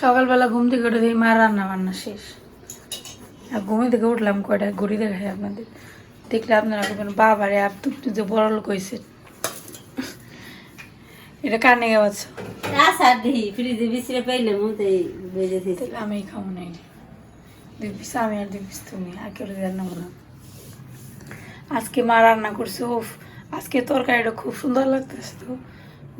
সকালবেলা ঘুম থেকে উঠে দেখি মা রান্না বান্না শেষ। আর ঘুমে থেকে উঠলাম কয়টা? ঘড়ি দেখাই আপনাদের। দেখলে আপনারা বলবেন বাবারে আপ তুমি যে বড় লোক হয়েছে এটা কানে গাছ দিই ফ্রিজে বিছরে পাইলে মুতে বেজে তাহলে আমি খাব নাই দুই পিস আমি আর দুই পিস তুমি আর কেউ রান্না না। আজকে মা রান্না করছে ওফ আজকে তরকারিটা খুব সুন্দর লাগতেছে তো।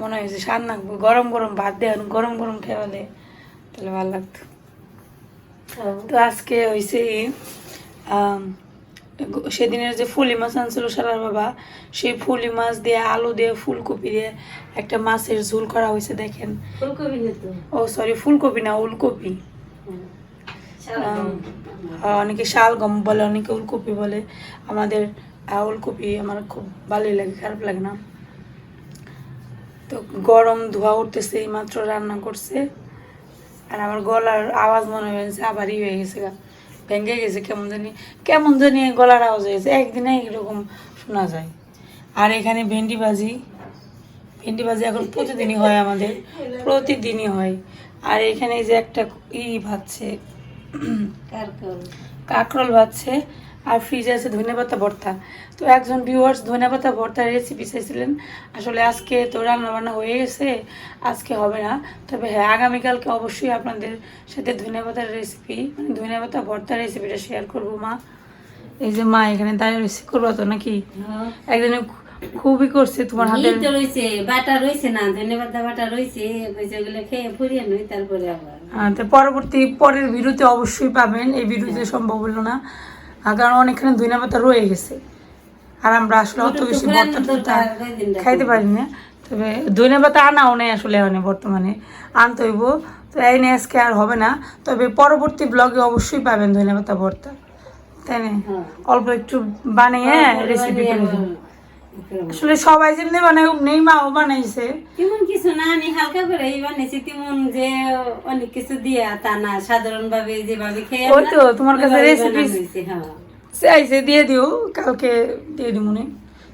মনে হয়েছে রান্না গরম গরম ভাত দেয় গরম গরম খেয়ে তাহলে ভালো লাগতো। তো আজকে হয়েছে সেদিনের যে ফুলি মাছ আনছিল সারার বাবা সেই ফুলি মাছ দিয়ে আলু দিয়ে ফুলকপি দিয়ে একটা মাছের ঝোল করা হয়েছে দেখেন। ফুলকপি ও সরি ফুলকপি না উলকপি। অনেকে শালগম বলে অনেকে উলকপি বলে। আমাদের উলকপি আমার খুব ভালোই লাগে খারাপ লাগে না। তো গরম ধোয়া উঠতেছে এই মাত্র রান্না করছে। আর আমার গলার আওয়াজ মনে হয়েছে আবার ই হয়ে গেছে গা ভেঙে গেছে কেমন জানি কেমন জানি গলার আওয়াজ হয়েছে একদিনে এরকম শোনা যায়। আর এখানে ভেন্ডি ভাজি ভেন্ডি ভাজি এখন প্রতিদিনই হয় আমাদের প্রতিদিনই হয়। আর এখানে এই যে একটা ই ভাজছে কাঁকরোল। ভাজছে আর ফ্রিজে আছে ধনেপাতা ভর্তা। তো একজন ভিউয়ার্স ধনেপাতা ভর্তার রেসিপি চাইছিলেন। আসলে আজকে তো রান্না বান্না হয়ে গেছে আজকে হবে না। তবে হ্যাঁ আগামীকালকে অবশ্যই আপনাদের সাথে ধনেপাতার রেসিপি মানে ধনেপাতা ভর্তার রেসিপিটা শেয়ার করব মা। এই যে মা এখানে দাঁড়িয়ে রয়েছে করব তো নাকি? একদিনে খু- খুবই করছে তোমার হাতে তো বাটা রয়েছে না ধন্যবাদ বাটা রয়েছে খেয়ে ফুরিয়ে নই তারপরে আবার পরবর্তী পরের ভিডিওতে অবশ্যই পাবেন এই ভিডিওতে সম্ভব হলো না। কারণ অনেকখানে ধনিয়া পাতা রয়ে গেছে। আর আমরা আসলে অত বেশি ভর্তা। খাইতে পারি না। তবে ধনিয়া পাতা আনাও নেই আসলে মানে বর্তমানে। আনতে হইব। তো এই নিয়ে আজকে আর হবে না। তবে পরবর্তী ব্লগে অবশ্যই পাবেন ধনিয়া পাতা ভর্তা। তাই না? হ্যাঁ। অল্প একটু বানিয়ে রেসিপি করে দেবো। আসলে সবাই যেমনি বানায় নেই মাও বানাইছে। তেমন কিছু না আমি হালকা করে এই বানিয়েছি তেমন যে অনেক কিছু দিয়া তা না সাধারণ ভাবে যেভাবে খেয়ে ওই তো, তোমার কাছে recipes- হ্যাঁ। চাইছে দিয়ে দিও কালকে দিয়ে দিব নে।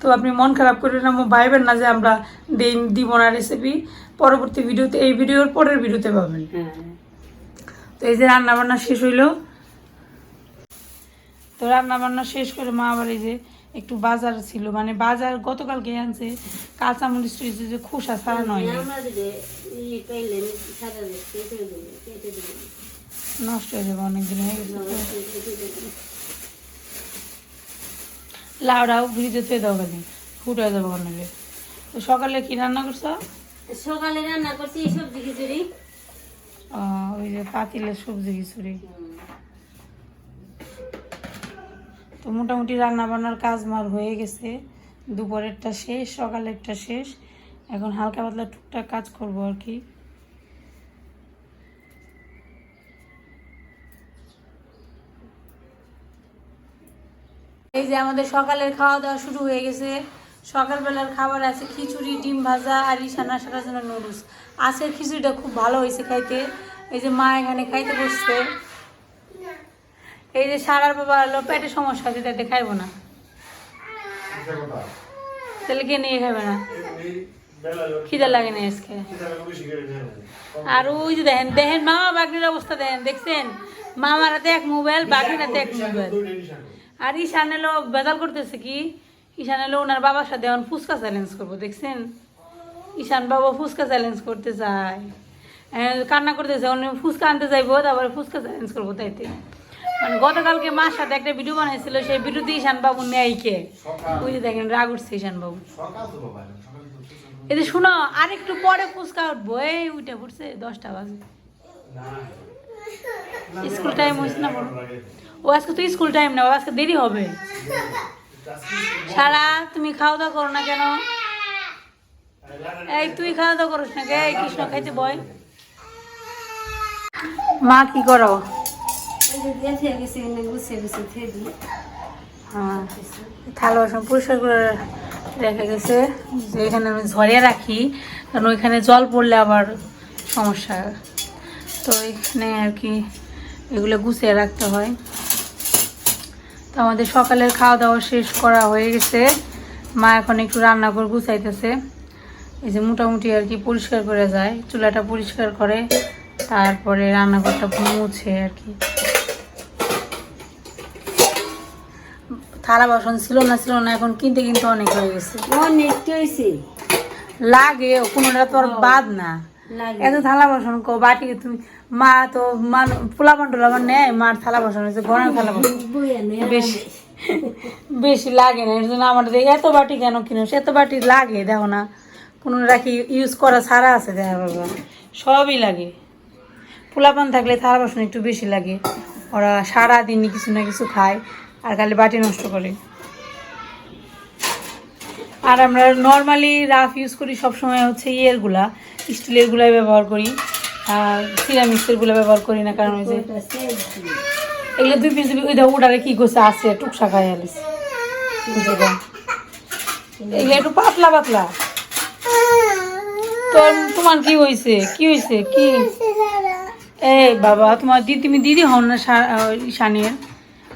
তো আপনি মন খারাপ করে না ভাইবেন না যে আমরা দিই দিব না রেসিপি পরবর্তী ভিডিওতে এই ভিডিওর পরের ভিডিওতে পাবেন। হ্যাঁ। তো এই যে রান্না বান্না শেষ হইল। তো রান্না বান্না শেষ করে মা আবার এই যে একটু বাজার ছিল মানে বাজার গতকালকে আনছে কাঁচামরিচ টরিচ যে খোসা ছাড়া নয় আমরা যদি ই পাইলে সাদা দেখতে কেটে দেবো কেটে দেবো। নষ্ট হয়ে যাবে অনেকদিন হয়ে গেছে। লাউডাও ফ্রিজে থুয়ে দাও খালি ফুট হয়ে যাবে অনেকে। তো সকালে কি রান্না করছ? সকালে রান্না করছি সবজি খিচুড়ি। ওই যে পাতিলের সবজি খিচুড়ি। তো মোটামুটি রান্না বান্নার কাজ মার হয়ে গেছে। দুপুরেরটা শেষ, সকালেরটা শেষ। এখন হালকা পাতলা টুকটাক কাজ করব আর কি। এই যে আমাদের সকালের খাওয়া দাওয়া শুরু হয়ে গেছে। সকালবেলার খাবার আছে খিচুড়ি, ডিম ভাজা আর ইশানা সারার জন্য নুডলস। আজকের খিচুড়িটা খুব ভালো হয়েছে খাইতে। এই যে মা এখানে খাইতে বসছে। এই যে সারার বাবা হলো পেটে সমস্যা আছে তাতে খাইবো না। তাহলে কে নিয়ে খাবে না। খিদে লাগে না আজকে। আর ওই যে দেখেন দেখেন মামা বাগনির অবস্থা দেখেন, দেখছেন? মামার হাতে এক মোবাইল বাগনির হাতে এক মোবাইল। আর ঈশান এলো বেজাল করতেছে কি? ঈশান এলো, ওনার বাবার সাথে এখন ফুচকা চ্যালেঞ্জ করব, দেখছেন? ঈশান বাবা ফুচকা চ্যালেঞ্জ করতে চায়। কান্না করতেছে উনি ফুচকা আনতে যাইবো, তারপরে ফুচকা চ্যালেঞ্জ করব তাইতে। মানে গতকালকে মার সাথে একটা ভিডিও বানাইছিল সেই ভিডিওতে ঈশান বাবু নেয় কে? ওই যে দেখেন রাগ উঠছে ঈশান বাবু। যে শুনো আর একটু পরে ফুচকা উঠবো। এই উঠে পড়ছে দশটা বাজে। স্কুল টাইম হয়েছে না বলো? ও আজকে তো স্কুল টাইম না আজকে দেরি হবে। সারা তুমি খাওয়া দাওয়া করো না কেন? এই তুই খাওয়া দাওয়া করিস না কে? কৃষ্ণ খাইতে বয়। মা কি করো? থালা বাসন পরিষ্কার করে রেখে গেছে। যে এখানে আমি ঝরিয়ে রাখি, কারণ ওইখানে জল পড়লে আবার সমস্যা। তো এখানে আর কি এগুলো গুছিয়ে রাখতে হয়। তো আমাদের সকালের খাওয়া দাওয়া শেষ করা হয়ে গেছে। মা এখন একটু রান্না করে গুছাইতেছে। এই যে মোটামুটি আর কি পরিষ্কার করে যায়। চুলাটা পরিষ্কার করে, তারপরে রান্নাঘরটা মুছে আর কি। থালা বাসন ছিল না ছিল না এখন কিনতে কিনতে অনেক হয়ে গেছে। অনেক হয়েছে। লাগে কোনোটা তো আর বাদ না। এত থালা বাসন কো বাটি তুমি মা তো মান পোলা পান্ডুলা আমার নেয় মার থালা বাসন হয়েছে গরম থালা বাসন। বেশি বেশি লাগে না এর জন্য আমার এত বাটি কেন কিনো? এত বাটি লাগে দেখো না। কোনো রাখি ইউজ করা ছাড়া আছে দেখা বাবা। সবই লাগে। পোলাপান থাকলে থালা বাসন একটু বেশি লাগে। ওরা সারাদিনই কিছু না কিছু খায়। আর খালি বাটি নষ্ট করে। আর আমরা নর্মালি রাফ ইউজ করি সবসময় হচ্ছে ইয়েরগুলা স্টিলেরগুলাই ব্যবহার করি, আর সিরামিক্সেরগুলো ব্যবহার করি না, কারণ ওই যে। এগুলো দুই পিস ওই ওটারে কি করছে, আছে টুকসা খাই আলিস এগুলো একটু পাতলা পাতলা। তোর, তোমার কি হয়েছে কি হয়েছে কি? এই বাবা, তোমার দিদি তুমি দিদি হন না ঈশানের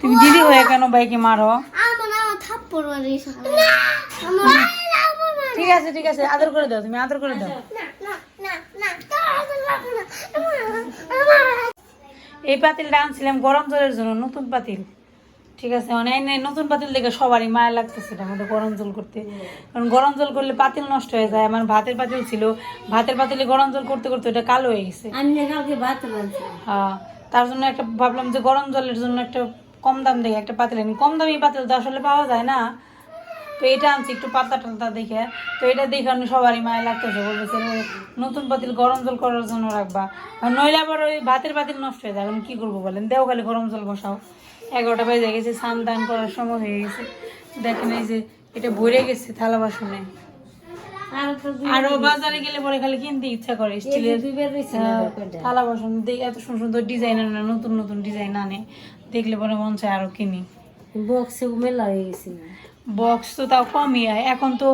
তুমি দিদি হয়ে কেন বাইকে মারো? ঠিক আছে ঠিক আছে আদর করে দাও তুমি আদর করে দাও। এই পাতিলটা আনছিলাম গরম জলের জন্য নতুন পাতিল। ঠিক আছে মানে নতুন পাতিল দেখে সবারই মায়া লাগতেছে মধ্যে গরম জল করতে। কারণ গরম জল করলে পাতিল নষ্ট হয়ে যায়। আমার ভাতের পাতিল ছিল ভাতের পাতিলে গরম জল করতে করতে ওটা কালো হয়ে গেছে। আমি কালকে ভাত রাঁধছি হ্যাঁ তার জন্য একটা ভাবলাম যে গরম জলের জন্য একটা কম দাম দেখে, একটা পাতিল আনি। কম দামি পাতিল তো আসলে পাওয়া যায় না। তো এটা আনছি একটু পাতা টাতা দেখে। তো এটা দেখে আমি সবারই মায়া লাগতেছে, বলতেছে নতুন পাতিল গরম জল করার জন্য রাখবা। আর নইলে আবার ওই ভাতের পাতিল নষ্ট হয়ে যায়। এখন কী করব বলেন? দেও খালি গরম জল বসাও। এগারোটা বেজে গেছে স্নান দান করার সময় হয়ে গেছে। দেখেন এই যে, এটা ভরে গেছে থালা বাসনে। আর বাজারে গেলে পরে খালি কিনতে ইচ্ছা করে স্টিলের দোকানটা। থালা বাসন এত সুন্দর সুন্দর ডিজাইন আনে নতুন নতুন ডিজাইন আনে। দেখলে পরে মন চায় আরও কিনি। বক্সে মেলা হয়ে গেছে। বক্স তো তাও কমই হয়। এখন তো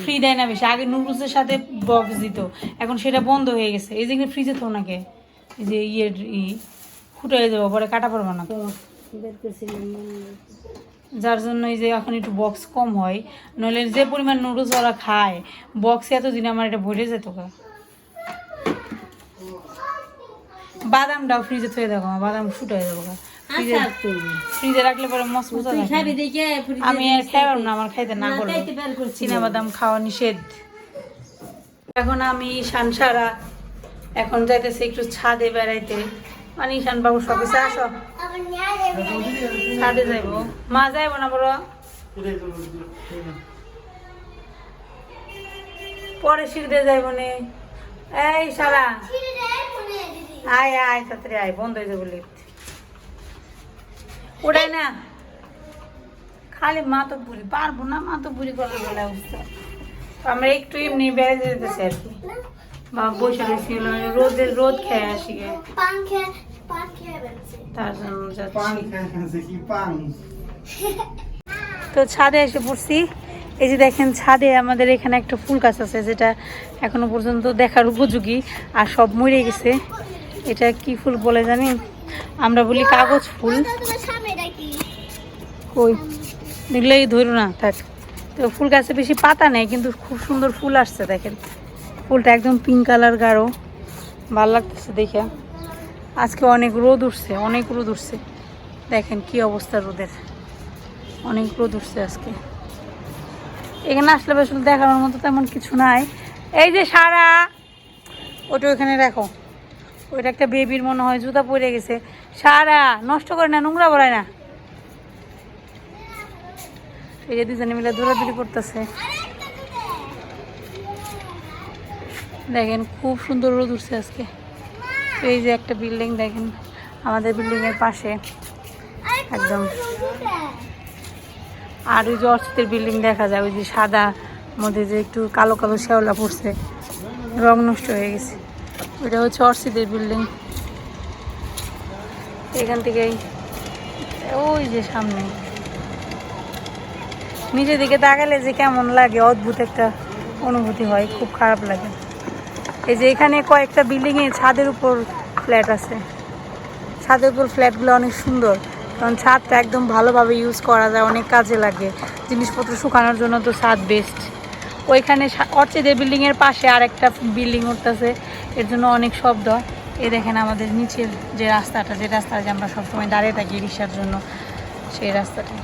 ফ্রি দেয় না বেশি। আগে নুডলসের সাথে বক্স দিত। এখন সেটা বন্ধ হয়ে গেছে। এই যে ফ্রিজে তো নাকি এই যে ইয়ের ই ফুটে হয়ে যাব পরে কাটা পড়ব না। তো যার জন্য এই যে এখন একটু বক্স কম হয়। নইলে যে পরিমাণ নুডলস ওরা খায় বক্সে এতদিন আমার এটা ভরে যেত বাদামটাও ফ্রিজে থয়ে দেখো বাদাম ফুটে হয়ে যাব গা। ফ্রিজে ফ্রিজে রাখলে পরে ফ্রিজে আমি আর খাইবার না আমার খাইতে না করছি চীনা বাদাম খাওয়া নিষেধ। এখন আমি সানসারা এখন যাইতেছি একটু ছাদে বেড়াইতে। মানে ঈশান বাবু সফিসে আসো। ছাদে যাইবো। মা যাইবো না বড় পরে শিখতে যাইবো নে। এই সারা আয় আয়, তাড়াতাড়ি আয়, বন্ধ হয়ে যাব লিফট ওটাই না। খালি মা তো বুড়ি, পারব না মা তো বুড়ি করলে বলে অবস্থা। আমরা একটু এমনি বেড়ে যেতেছি আর কি। বা বসে রয়েছি হলো রোদের রোদ খেয়ে আসি। গে তার জন্য যাচ্ছি। তো ছাদে এসে পড়ছি। এই যে দেখেন ছাদে আমাদের এখানে একটা ফুল গাছ আছে যেটা এখনও পর্যন্ত দেখার উপযোগী আর সব মরে গেছে। এটা কি ফুল বলে জানি? আমরা বলি কাগজ ফুল। কই? দেখলেই ধরো না থাক। তো ফুল গাছে বেশি পাতা নেই কিন্তু খুব সুন্দর ফুল আসছে দেখেন। ফুলটা একদম পিঙ্ক কালার গাঢ়। ভালো লাগতেছে দেখে। আজকে অনেক রোদ উঠছে, অনেক রোদ উঠছে। দেখেন কি অবস্থা রোদের। অনেক রোদ উঠছে আজকে। এখানে আসলে আসলে দেখানোর মতো তেমন কিছু নাই। এই যে সারা, ওটা ওখানে রাখো। ওইটা একটা বেবির মনে হয় জুতা পরে গেছে। সারা, নষ্ট করে না, নোংরা বলায় না। এই যে দুজনে মিলে দৌড়াদৌড়ি করতেছে। দেখেন, খুব সুন্দর রোদ উঠছে আজকে। এই যে একটা বিল্ডিং দেখেন, আমাদের বিল্ডিং এর পাশে। একদম। আর ওই যে অর্চিতের বিল্ডিং দেখা যায়, ওই যে সাদা মধ্যে যে একটু কালো কালো শ্যাওলা পড়ছে, রং নষ্ট হয়ে গেছে। ওইটা হচ্ছে অর্চিতের বিল্ডিং। এখান থেকেই, ওই যে সামনে। নিজের দিকে তাকালে যে কেমন লাগে, অদ্ভুত একটা অনুভূতি হয়, খুব খারাপ লাগে। এই যে এখানে কয়েকটা বিল্ডিংয়ে ছাদের উপর ফ্ল্যাট আছে। ছাদের উপর ফ্ল্যাটগুলো অনেক সুন্দর। কারণ ছাদটা একদম ভালোভাবে ইউজ করা যায়, অনেক কাজে লাগে। জিনিসপত্র শুকানোর জন্য তো ছাদ বেস্ট ওইখানে অর্চিদের বিল্ডিংয়ের পাশে আর একটা বিল্ডিং উঠতেছে। এর জন্য অনেক শব্দ। এ দেখেন আমাদের নিচের যে রাস্তাটা, যে রাস্তায় যে আমরা সবসময় দাঁড়িয়ে থাকি রিক্সার জন্য, সেই রাস্তাটা।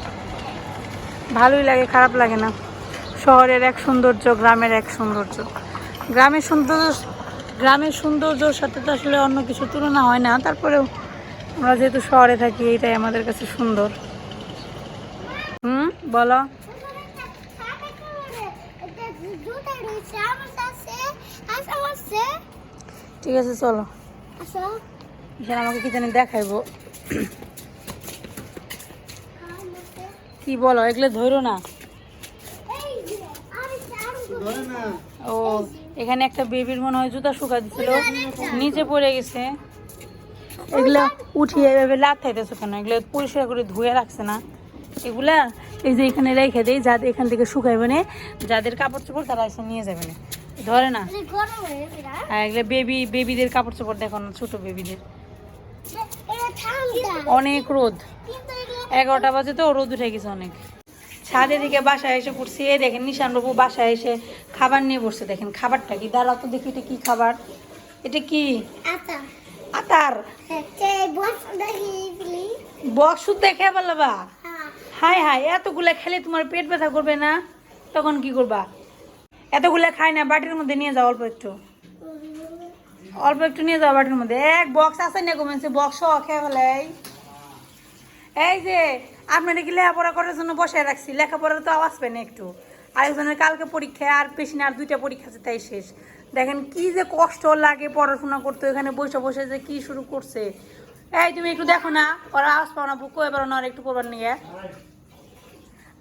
ভালোই লাগে, খারাপ লাগে না। শহরের এক সৌন্দর্য, গ্রামের এক সৌন্দর্য। গ্রামের সৌন্দর্য গ্রামের সৌন্দর্যর সাথে তো আসলে অন্য কিছু তুলনা হয় না। তারপরেও আমরা যেহেতু শহরে থাকি এটাই আমাদের কাছে সুন্দর। হুম বলো। ঠিক আছে চলো। এখানে আমাকে কি জানি দেখাইবো। কি বলো এগুলো ধরো না। ও এখানে একটা বেবির মনে হয় জুতা শুকা দিছিল নিচে পড়ে গেছে। এগুলো উঠিয়ে এভাবে লাত খাইতেছে কেন? এগুলো পরিষ্কার করে ধুয়ে রাখছে না। এগুলা এই যে এখানে রেখে দেয় যাদের এখান থেকে শুকাইবে না। যাদের কাপড় চোপড় তারা এসে নিয়ে যাবে না। ধরে না। আর এগুলো বেবি বেবিদের কাপড় চোপড় দেখো না ছোট বেবিদের। অনেক রোদ। এগারোটা বাজে তো রোদ উঠে গেছে অনেক। ছাদে দিকে বাসায় এসে পড়ছি। এই দেখেন নিশান বাবু বাসায় এসে খাবার নিয়ে বসছে। দেখেন খাবারটা কি? দাঁড়াও তো দেখি এটা কি খাবার? এটা কি? আতার। বক্স দেখে বলবা হাই হাই এতগুলা খেলে তোমার পেট ব্যথা করবে না? তখন কি করবা? এতগুলা খাই না বাটির মধ্যে নিয়ে যাও অল্প একটু। অল্প একটু নিয়ে যাও বাটির মধ্যে। এক বক্স আছে না কমেছে বক্স খেয়ে ফেলে। এই যে আপনারা কি লেখাপড়া করার জন্য বসায় রাখছি? লেখাপড়ার তো আওয়াজ পেন একটু। আরেকজনের কালকে পরীক্ষা আর বেশি না, আর দুইটা পরীক্ষা আছে, তাই শেষ। দেখেন কি যে কষ্ট লাগে পড়াশোনা করতে এখানে বসে বসে যে কি শুরু করছে। এই তুমি একটু দেখো না, ওরা আওয়াজ পাও না বুকো এবার আর একটু পড়বার নিয়ে।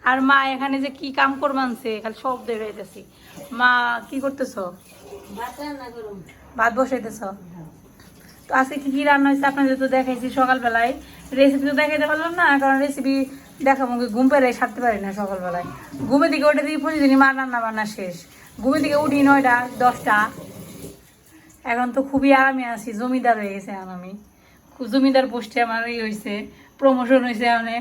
আর মা এখানে যে কি কাম করবানছে খালি শব্দ হইতেছি মা কি করতেছো? ভাত বসাইতেছ। তো আজকে কি কি রান্না হয়েছে আপনাদের তো দেখাইছি সকালবেলায়। রেসিপি তো দেখাইতে পারলাম না, কারণ রেসিপি দেখাবো কি ঘুম পেরে সারতে পারি না সকালবেলায়। ঘুমের দিকে ওটা দিয়ে প্রতিদিনই মা রান্না বান্না শেষ। ঘুমের দিকে উঠি নয়টা, দশটা। এখন তো খুবই আরামে আছি, জমিদার হয়ে গেছে এখন আমি। জমিদার পোস্টে আমার ই হয়েছে প্রমোশন হয়েছে মানে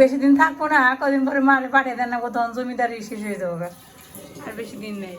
বেশি দিন থাকব না, কদিন পরে মারে পাঠিয়ে দেন না, তখন জমিদারি শেষ হয়ে যাব। আর বেশি দিন নেই।